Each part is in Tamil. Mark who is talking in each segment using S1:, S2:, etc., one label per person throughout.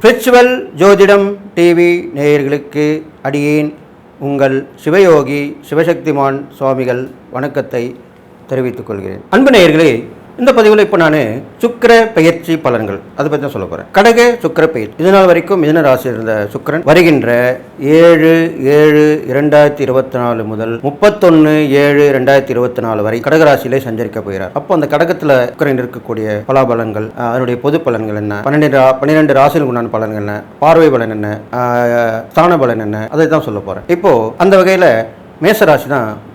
S1: ஸ்பிரிச்சுவல் ஜோதிடம் டிவி நேயர்களுக்கு அடியேன் உங்கள் சிவயோகி சிவசக்திமான் சுவாமிகள் வணக்கத்தை தெரிவித்துக் கொள்கிறேன். அன்பு நேயர்களே இந்த பதிவில் இப்போ நான் சுக்கிர பெயர்ச்சி பலன்கள் அதை பற்றி தான் சொல்ல போகிறேன் கடக சுக்கிர பெயர் இதனால் வரைக்கும் மிதன ராசியில் இருந்த சுக்கிரன் வருகின்ற ஏழு ஏழு இரண்டாயிரத்தி இருபத்தி நாலு முதல் முப்பத்தொன்று ஏழு ரெண்டாயிரத்தி இருபத்தி நாலு வரை கடகராசியிலே சஞ்சரிக்க போகிறார். அப்போ அந்த கடகத்தில் சுக்கிரன் இருக்கக்கூடிய பலாபலன்கள் அதனுடைய பொது பலன்கள் என்ன? பன்னெண்டு ரா- பன்னிரெண்டு ராசிகளுக்கு உண்டான பலன்கள் என்ன? பார்வை பலன் என்ன? ஸ்தான பலன் என்ன? அதை தான் சொல்ல போகிறேன் இப்போது அந்த வகையில் மேச ராசி தான்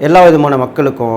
S1: எல்லா விதமான மக்களுக்கும்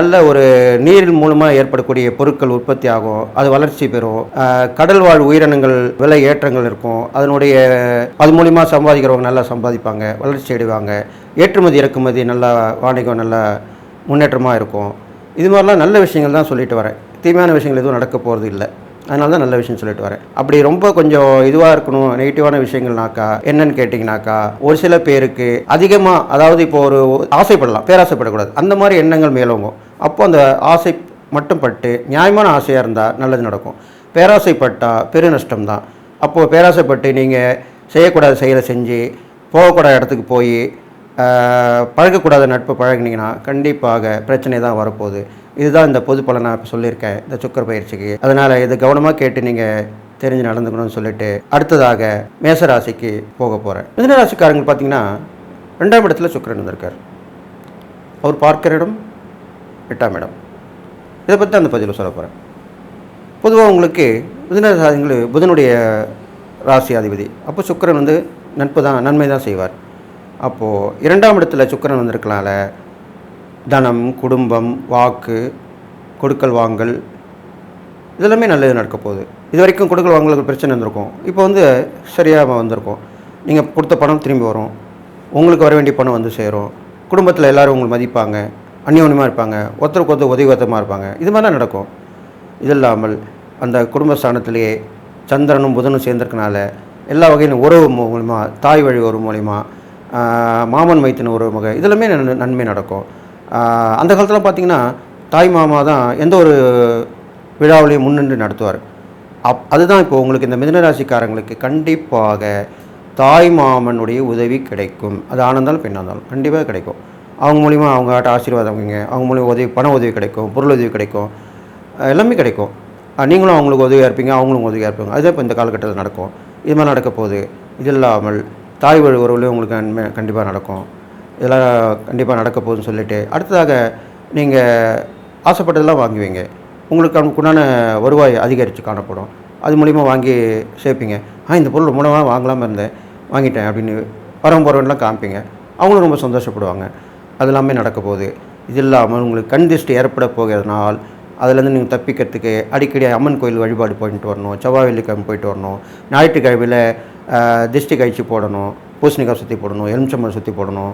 S1: நல்ல ஒரு நீரின் மூலமாக ஏற்படக்கூடிய பொருட்கள் உற்பத்தி ஆகும் அது வளர்ச்சி பெறும். கடல் வாழ் உயிரினங்கள் விலை ஏற்றங்கள் இருக்கும். அதனுடைய அது மூலிமா சம்பாதிக்கிறவங்க நல்லா சம்பாதிப்பாங்க வளர்ச்சி அடைவாங்க. ஏற்றுமதி இறக்குமதி நல்லா வாணிகம் நல்லா முன்னேற்றமாக இருக்கும். இது மாதிரிலாம் நல்ல விஷயங்கள் தான் சொல்லிட்டு வரேன். தீமையான விஷயங்கள் எதுவும் நடக்க போகிறது இல்லை. அதனால தான் நல்ல விஷயம் சொல்லிட்டு வரேன். அப்படி ரொம்ப கொஞ்சம் இதுவாக இருக்கணும் நெகட்டிவான விஷயங்கள்னாக்கா என்னன்னு கேட்டிங்கனாக்கா ஒரு சில பேருக்கு அதிகமாக அதாவது இப்போ ஒரு ஆசைப்படலாம் பேராசைப்படக்கூடாது. அந்த மாதிரி எண்ணங்கள் மேலோங்கும். அப்போ அந்த ஆசை மட்டும் பட்டு நியாயமான ஆசையாக இருந்தால் நல்லது நடக்கும். பேராசைப்பட்டால் பெரு நஷ்டம் தான் அப்போது பேராசைப்பட்டு நீங்கள் செய்யக்கூடாத செயலை செஞ்சு போகக்கூடாத இடத்துக்கு போய் பழகக்கூடாத நட்பு பழகினீங்கன்னா கண்டிப்பாக பிரச்சனை தான் வரப்போகுது. இதுதான் இந்த பொது பலன் நான் இப்போ சொல்லியிருக்கேன் இந்த சுக்கர பயிற்சிக்கு. அதனால் இது கவனமாக கேட்டு நீங்கள் தெரிஞ்சு நடந்துக்கணும்னு சொல்லிட்டு அடுத்ததாக மேசராசிக்கு போக போகிறேன் மிதனராசிக்காரங்க பார்த்தீங்கன்னா ரெண்டாம் இடத்துல சுக்கிரன் வந்திருக்கார். அவர் பார்க்கிற இடம் எட்டாம் இடம் இதை பற்றி அந்த பதிவில் சொல்ல போகிறேன் பொதுவாக உங்களுக்கு புதன ராசிங்கள் புதனுடைய ராசி அதிபதி. அப்போ சுக்கரன் வந்து நட்பு தான் நன்மை தான் செய்வார். அப்போது இரண்டாம் இடத்துல சுக்கரன் வந்திருக்கனால தனம் குடும்பம் வாக்கு கொடுக்கல் வாங்கல் இதெல்லாமே நல்லது நடக்க போகுது. இது வரைக்கும் கொடுக்கல் வாங்கலுக்கு பிரச்சனை இருந்திருக்கும் இப்போ வந்து சரியாக வந்திருக்கும். நீங்கள் கொடுத்த பணம் திரும்பி வரும். உங்களுக்கு வர வேண்டிய பணம் வந்து சேரும். குடும்பத்தில் எல்லோரும் உங்களை மதிப்பாங்க. அந்யோன்யமாக இருப்பாங்க ஒருத்தருக்கு ஒருத்தர் உதவிகரமாக இருப்பாங்க. இது மாதிரிலாம் நடக்கும். இது இல்லாமல் அந்த குடும்பஸ்தானத்திலேயே சந்திரனும் புதனும் சேர்ந்திருக்கனால எல்லா வகையிலும் உறவு மூலிமா தாய் வழி உறவு மூலிமா மாமன் மைத்தின உறவு மக இதெல்லாமே நன்மை நடக்கும். அந்த காலத்தில் பார்த்தீங்கன்னா தாய் மாமா தான் எந்த ஒரு விழாவிலையும் முன்னின்று நடத்துவார். அப் அதுதான் இப்போ உங்களுக்கு இந்த மிதனராசிக்காரங்களுக்கு கண்டிப்பாக தாய் மாமனுடைய உதவி கிடைக்கும். அது ஆனந்தாலும் பெண்ணாக இருந்தாலும் கண்டிப்பாக கிடைக்கும். அவங்க மூலிமா அவங்ககிட்ட ஆசீர்வாதம் வாங்குவீங்க அவங்க மூலிமா உதவி பண உதவி கிடைக்கும் பொருள் உதவி கிடைக்கும். எல்லாமே கிடைக்கும். நீங்களும் அவங்களுக்கு உதவியாக இருப்பீங்க அவங்களும் உதவியாக இருப்பாங்க. அதுதான் இப்போ இந்த காலகட்டத்தில் நடக்கும். இது மாதிரி நடக்க போகுது. இது இல்லாமல் தாய் வழி உறவுலையும் உங்களுக்கு நன்மை கண்டிப்பாக நடக்கும். இதெல்லாம் கண்டிப்பாக நடக்க போகுதுன்னு சொல்லிட்டு அடுத்ததாக நீங்கள் ஆசைப்பட்டதெல்லாம் வாங்குவீங்க. உங்களுக்கு அவனுக்குண்டான வருவாய் அதிகரித்து காணப்படும். அது மூலிமா வாங்கி சேர்ப்பீங்க. ஆ இந்த பொருள் மூலமாக வாங்கலாமல் இருந்தேன் வாங்கிட்டேன் அப்படின்னு வரவங்க போகிறவங்கலாம் காமிப்பீங்க. அவங்களும் ரொம்ப சந்தோஷப்படுவாங்க. அது எல்லாமே நடக்க போகுது இது இல்லாமல் உங்களுக்கு கண் திருஷ்டி ஏற்பட போகிறதுனால் அதுலேருந்து நீங்கள் தப்பிக்கிறதுக்கு அடிக்கடி அம்மன் கோயில் வழிபாடு போயிட்டு வரணும் செவ்வாய் வெள்ளிக்கிழமை போயிட்டு வரணும் ஞாயிற்றுக்கிழமையில் திருஷ்டி கழிச்சு போடணும் பூசணிக்காய் சுற்றி போடணும் எலுமிச்சம்பழம் சுற்றி போடணும்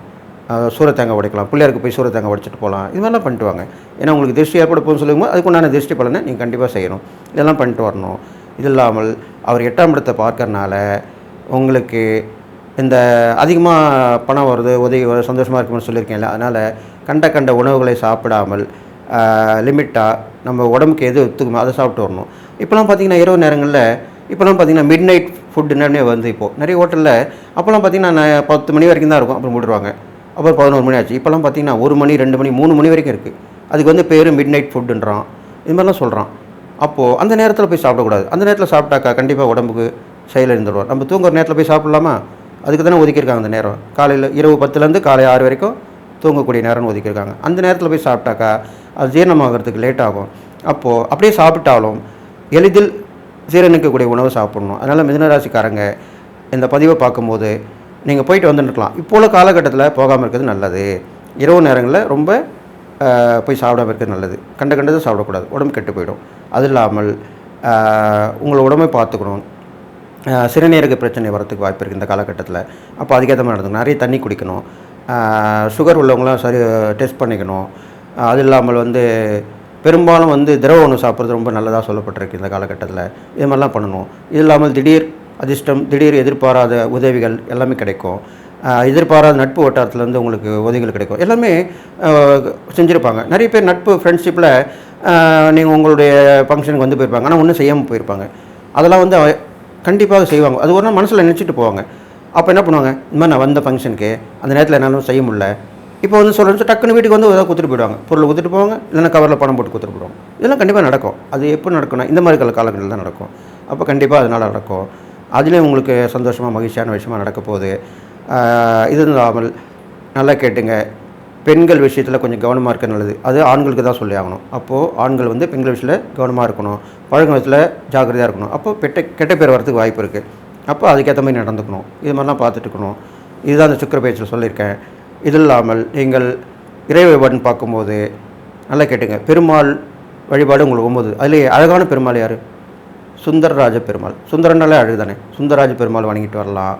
S1: சூரத்தேங்காய் உடைக்கலாம் பிள்ளையாருக்கு போய் சூரத்தேங்காய் உடைச்சிட்டு போகலாம். இது மாதிரிலாம் பண்ணிட்டு வாங்க. ஏன்னா உங்களுக்கு திருஷ்டி ஏற்பட போகணும்னு சொல்லும்போது அதுக்குண்டான திருஷ்டி பலனை நீங்கள் கண்டிப்பாக செய்யணும். இதெல்லாம் பண்ணிட்டு வரணும். இது இல்லாமல் அவர் எட்டாம் இடத்தை பார்க்கறனால உங்களுக்கு இந்த அதிகமாக பணம் வருது உதவி வர சந்தோஷமாக இருக்கும்னு சொல்லியிருக்கேன்ல அதனால் கண்ட கண்ட உணவுகளை சாப்பிடாமல் லிமிட்டாக நம்ம உடம்புக்கு எது ஒத்துக்குமோ அதை சாப்பிட்டு வரணும். இப்போலாம் பார்த்தீங்கன்னா இரவு நேரங்களில் இப்போலாம் பார்த்தீங்கன்னா மிட் நைட் ஃபுட்டுன்னே வந்து இப்போது நிறைய ஹோட்டலில் அப்போலாம் பார்த்தீங்கன்னா நான் பத்து மணி வரைக்கும் தான் இருக்கும் அப்புறம் விட்டுருவாங்க அப்புறம் பதினோரு மணி ஆச்சு. இப்போலாம் பார்த்தீங்கன்னா ஒரு மணி ரெண்டு மணி மூணு மணி வரைக்கும் இருக்குது அதுக்கு வந்து பேர் மிட் நைட் ஃபுட்டுன்றான் இது மாதிரிலாம் சொல்கிறான் அப்போது அந்த நேரத்தில் போய் சாப்பிடக்கூடாது. அந்த நேரத்தில் சாப்பிட்டாக்கா கண்டிப்பாக உடம்புக்கு செயல் இருந்துடுவோம் நம்ம தூங்குற நேரத்தில் போய் சாப்பிட்லாமா? அதுக்கு தானே ஒதுக்கியிருக்காங்க அந்த நேரம். காலையில் இரவு பத்துலேருந்து காலை ஆறு வரைக்கும் தூங்கக்கூடிய நேரம்னு ஒதுக்கியிருக்காங்க. அந்த நேரத்தில் போய் சாப்பிட்டாக்கா அது ஜீரணமாகறதுக்கு லேட் ஆகும். அப்போது அப்படியே சாப்பிட்டாலும் எளிதில் ஜீரணிக்கக்கூடிய உணவு சாப்பிடணும். அதனால் மிதனராசிக்காரங்க இந்த பதிவை பார்க்கும்போது நீங்கள் போயிட்டு வந்துட்டுருக்கலாம் இப்போ உள்ள காலகட்டத்தில் போகாமல் இருக்கிறது நல்லது. இரவு நேரங்களில் ரொம்ப போய் சாப்பிடாம இருக்கிறது நல்லது. கண்ட கண்டதை சாப்பிடக்கூடாது. உடம்பு கெட்டு போயிடும். அது இல்லாமல் உங்களை உடம்பை பார்த்துக்கணும். சிறுநீரக பிரச்சனை வரத்துக்கு வாய்ப்பு இருக்குது இந்த காலகட்டத்தில். அப்போ அதுக்கேற்ற மாதிரி நடந்துக்கணும். நிறைய தண்ணி குடிக்கணும். சுகர் உள்ளவங்களாம் சரி டெஸ்ட் பண்ணிக்கணும். அது இல்லாமல் வந்து பெரும்பாலும் வந்து திரவ உணவு சாப்பிட்றது ரொம்ப நல்லதாக சொல்லப்பட்டிருக்கு இந்த காலகட்டத்தில். இது மாதிரிலாம் பண்ணணும். இது இல்லாமல் திடீர் அதிர்ஷ்டம் திடீர் எதிர்பாராத உதவிகள் எல்லாமே கிடைக்கும். எதிர்பாராத நட்பு வட்டாரத்துலேருந்து உங்களுக்கு உதவிகள் கிடைக்கும். எல்லாமே செஞ்சுருப்பாங்க. நிறைய பேர் நட்பு ஃப்ரெண்ட்ஷிப்பில் நீங்கள் உங்களுடைய ஃபங்க்ஷனுக்கு வந்து போயிருப்பாங்க. ஆனால் ஒன்றும் செய்யாமல் போயிருப்பாங்க. அதெல்லாம் வந்து கண்டிப்பாக செய்வாங்க. அது ஒரு நாள் மனசில் நினச்சிட்டு போவாங்க. அப்போ என்ன பண்ணுவாங்க? இந்த மாதிரி நான் வந்த ஃபங்க்ஷனுக்கு அந்த நேரத்தில் என்னாலும் செய்ய முடியல. இப்போ வந்து சொல்கிறேன் டக்குன்னு வீட்டுக்கு வந்து ஏதாவது கொடுத்துட்டு போயிடுவாங்க. பொருள் கொடுத்துட்டு போவாங்க. இல்லைன்னா கவரில் பணம் போட்டு கொடுத்துட்டு போயிடுவாங்க. இதெல்லாம் கண்டிப்பாக நடக்கும். அது எப்போ நடக்கும்னா இந்த மாதிரி கால காலங்களில் தான் நடக்கும். அப்போ கண்டிப்பாக அதனால் நடக்கும். அதுலேயும் உங்களுக்கு சந்தோஷமாக மகிழ்ச்சியான விஷயமா நடக்க போகுது. இது இல்லாமல் நல்லா கேட்டுங்க. பெண்கள் விஷயத்தில் கொஞ்சம் கவனமாக இருக்க நல்லது. அது ஆண்களுக்கு தான் சொல்லி ஆகணும். அப்போது ஆண்கள் வந்து பெண்கள் விஷயத்தில் கவனமாக இருக்கணும். பழகும் ஜாக்கிரதையாக இருக்கணும். அப்போ பெட்ட கெட்ட பேர் வரதுக்கு வாய்ப்பு இருக்குது அப்போ அதுக்கேற்ற மாதிரி நடந்துக்கணும். இது மாதிரிலாம் பார்த்துட்டுக்கணும் இதுதான் அந்த சுக்கர பேச்சில் சொல்லியிருக்கேன். இது இல்லாமல் நீங்கள் இறை வழிபாடுன்னு பார்க்கும்போது நல்லா கேட்டுங்க. பெருமாள் வழிபாடு உங்களுக்கு ஒம்பது. அதுலேயே அழகான பெருமாள் யார்? சுந்தரராஜ பெருமாள். சுந்தரனாலே அழகு தானே சுந்தரராஜ பெருமாள் வணங்கிட்டு வரலாம்.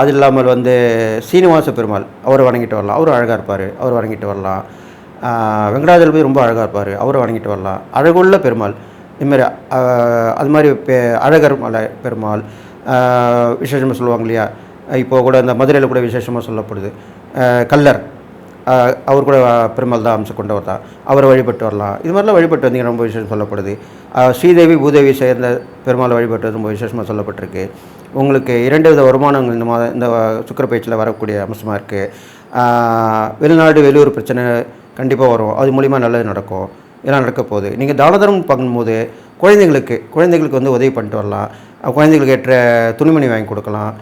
S1: அது இல்லாமல் வந்து சீனிவாச பெருமாள் அவரை வணங்கிட்டு வரலாம். அவரும் அழகாக இருப்பார். அவர் வணங்கிட்டு வரலாம். வெங்கடாஜலபதி ரொம்ப அழகாக இருப்பார். அவரை வணங்கிட்டு வரலாம். அழகுள்ள பெருமாள். இதுமாரி அது மாதிரி பெ அழகர் மலை பெருமாள் விசேஷமாக சொல்லுவாங்க இல்லையா? இப்போ கூட இந்த மதுரையில் கூட விசேஷமாக சொல்லப்படுது. கல்லர். அவர் கூட பெருமாள் தான் அம்சம் கொண்டவர் தான். அவரை வழிபட்டு வரலாம். இது மாதிரிலாம் வழிபட்டு வந்தீங்க ரொம்ப விசேஷம் சொல்லப்படுது. ஸ்ரீதேவி பூதேவி சேர்ந்த பெருமாள் வழிபட்டு ரொம்ப விசேஷமாக சொல்லப்பட்டிருக்கு. உங்களுக்கு இரண்டு வித வருமானங்கள் இந்த மாதம் இந்த சுக்கர பயிற்சியில் வரக்கூடிய அம்சமாக இருக்குது வெளிநாடு வெளியூர் பிரச்சனை கண்டிப்பாக வரும். அது மூலிமா நல்லது நடக்கும். இதெல்லாம் நடக்க போகுது. நீங்கள் தானதரம் பண்ணும்போது குழந்தைங்களுக்கு குழந்தைங்களுக்கு வந்து உதவி பண்ணிட்டு வரலாம். குழந்தைங்களுக்கு ஏற்ற துணிமணி வாங்கி கொடுக்கலாம்.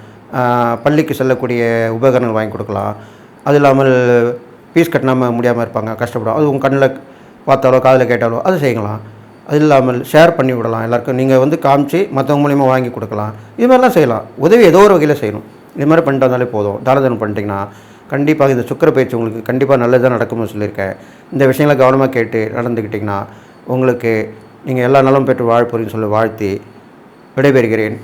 S1: பள்ளிக்கு செல்லக்கூடிய உபகரணங்கள் வாங்கி கொடுக்கலாம். அது இல்லாமல் ஃபீஸ் கட்டாமல் முடியாமல் இருப்பாங்க கஷ்டப்படும். அது உங்கள் கண்ணில் பார்த்தாலோ காதில் கேட்டாலோ அது செய்யலாம். அது இல்லாமல் ஷேர் பண்ணி விடலாம் எல்லாருக்கும். நீங்கள் வந்து காமிச்சு மற்றவங்க மூலிமா வாங்கி கொடுக்கலாம். இது மாதிரிலாம் செய்யலாம். உதவி ஏதோ ஒரு வகையில் செய்யணும். இது மாதிரி பண்ணிட்டு வந்தாலே போதும். தானதனம் பண்ணிட்டீங்கன்னா கண்டிப்பாக இந்த சுக்கர பயிற்சி உங்களுக்கு கண்டிப்பாக நல்லதாக நடக்கும்னு சொல்லியிருக்கேன். இந்த விஷயங்களை கவனமாக கேட்டு நடந்துக்கிட்டிங்கன்னா உங்களுக்கு நீங்கள் எல்லா நலம் பெற்று வாழ் சொல்லி வாழ்த்தி விடைபெறுகிறேன்.